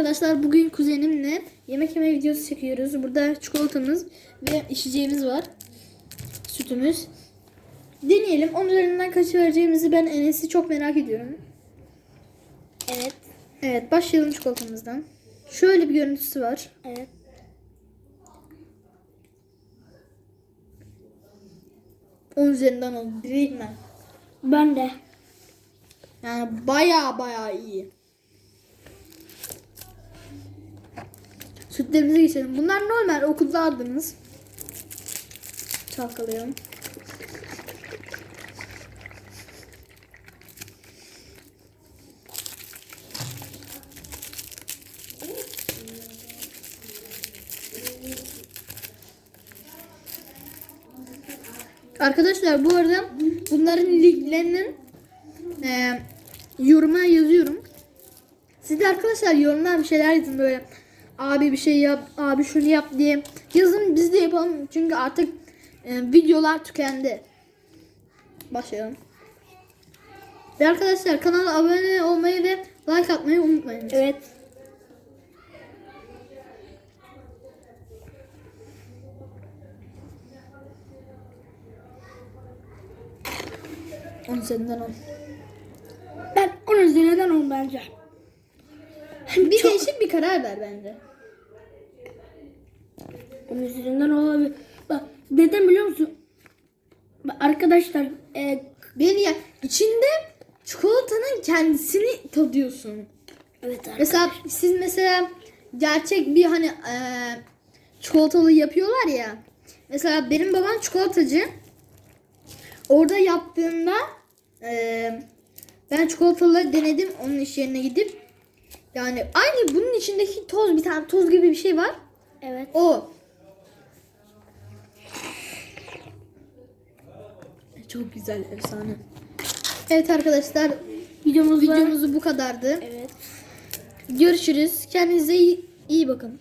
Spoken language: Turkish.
arkadaşlar bugün kuzenimle yemek yeme videosu çekiyoruz. Burada çikolatamız ve içeceğimiz var. Sütümüz. Deneyelim. Onun üzerinden kaç vereceğimizi ben Enes'i çok merak ediyorum. Evet. Evet başlayalım çikolatamızdan. Şöyle bir görüntüsü var. Evet. Onun üzerinden oldu. Direktmen. Ben de. Yani baya baya iyi. Sütlerimize geçelim. Bunlar normal okulda aldığımız. Çalkalayalım. Arkadaşlar bu arada bunların linklerinin e, yoruma yazıyorum. Siz de arkadaşlar yorumlar bir şeyler yazın böyle. Abi bir şey yap, abi şunu yap diye. Yazın biz de yapalım. Çünkü artık e, videolar tükendi. Başlayalım. Ve arkadaşlar kanala abone olmayı ve like atmayı unutmayın. Evet. Onun üzerinden on. Ben onun üzerinden on bence. Bir değişik bir karar ver bence. Onun üzerinden olabilir. Bak neden biliyor musun? Bak, arkadaşlar e, Bir ya içinde çikolatanın kendisini tadıyorsun. evet arkadaşlar. Mesela siz mesela gerçek bir hani eee çikolatalı yapıyorlar ya. Mesela benim babam çikolatacı. Orada yaptığında eee, ben çikolatalı denedim onun iş yerine gidip. Yani aynı bunun içindeki toz bir tane toz gibi bir şey var. Evet. O. Çok güzel efsane. Evet arkadaşlar videomuz bu kadardı. Evet. Görüşürüz. Kendinize iyi, iyi bakın.